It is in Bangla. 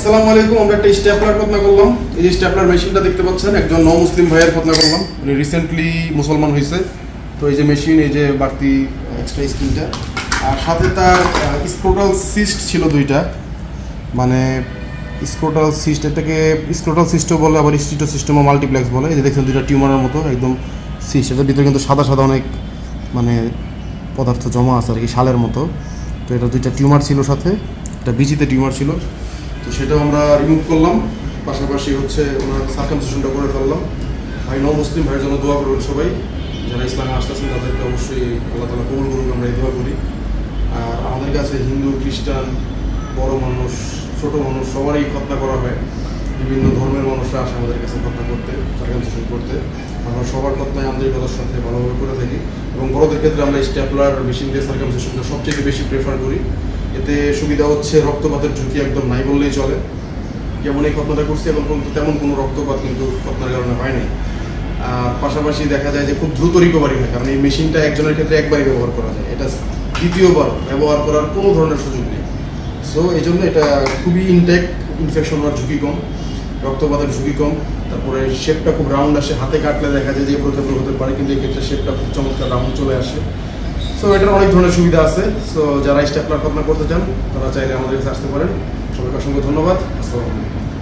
আসসালামু আলাইকুম, আমরা একটা স্ট্যাপলার কথা করলাম। এই যে স্ট্যাপলার মেশিনটা দেখতে পাচ্ছেন, একজন ন মুসলিম ভাইয়ের কথা করলাম। উনি রিসেন্টলি মুসলমান হয়েছে। তো এই যে মেশিন এই যে বাড়তি এক্সট্রা স্ক্রিনটা আর সাথে তার স্ক্রোটাল সিস্ট ছিল দুইটা। মানে স্ক্রোটাল সিস্ট এটাকে স্ক্রোটাল সিস্টও বলে, আবার স্টিটো সিস্টেমও মাল্টিপ্লেক্স বলে। এই যে দেখছেন দুইটা টিউমারের মতো, একদম সিস্ট এটার ভিতরে কিন্তু সাদা সাদা অনেক মানে পদার্থ জমা আছে আর কি, শালের মতো। তো এটা দুইটা টিউমার ছিল সাথে। একটা বিচিতে টিউমার ছিল। সেটাও আমরা রিমুভ করলাম। পাশাপাশি হচ্ছে ওনার সার্কামসেশনটা করে ফেললাম। ভাই ন মুসলিম ভাইয়ের জন্য দোয়া করবেন সবাই। যারা ইসলামে আসতেছেন, তাদেরকে অবশ্যই আল্লাহ তালা কবুল করুক, আমরা এই দোয়া করি। আর আমাদের কাছে হিন্দু, খ্রিস্টান, বড় মানুষ, ছোট মানুষ, সবারই খতনা করা হয়। বিভিন্ন ধর্মের মানুষরা আসে আমাদের কাছে খতনা করতে সার্কামসেশন করতে। আমরা সবার খতনায়, আন্তরিকতার সাথে ভালোভাবে করে থাকি। এবং বড়দের ক্ষেত্রে আমরা স্ট্যাপলার মেশিন দিয়ে সার্কামসেশনটা সবচেয়ে বেশি প্রেফার করি। এতে সুবিধা হচ্ছে, রক্তপাতের ঝুঁকি একদম নাই বললেই চলে। যেমন এই খতনাটা করছি এবং পর্যন্ত তেমন কোনো রক্তপাত কিন্তু খতনার কারণে হয় নাই। আর পাশাপাশি দেখা যায় যে খুব দ্রুত রিকভারি হয়, কারণ এই মেশিনটা একজনের ক্ষেত্রে একবারই ব্যবহার করা যায়। এটা দ্বিতীয়বার ব্যবহার করার কোনো ধরনের সুযোগ নেই। সো এই জন্য এটা খুবই ইনটেক ইনফেকশন হওয়ার ঝুঁকি কম, রক্তপাতের ঝুঁকি কম। তারপরে শেপটা খুব রাউন্ড আসে, হাতে কাটলে দেখা যায় যে প্রথমে হতে পারে, কিন্তু এক্ষেত্রে শেপটা খুব চমৎকার রাউন্ড চলে আসে। সো এটার অনেক ধরনের সুবিধা আছে। সো যারা স্টেপলার খতনা করতে চান, তারা চাইলে আমাদের কাছে আসতে পারেন। সবাইকে অসংখ্য ধন্যবাদ। আসসালামু আলাইকুম।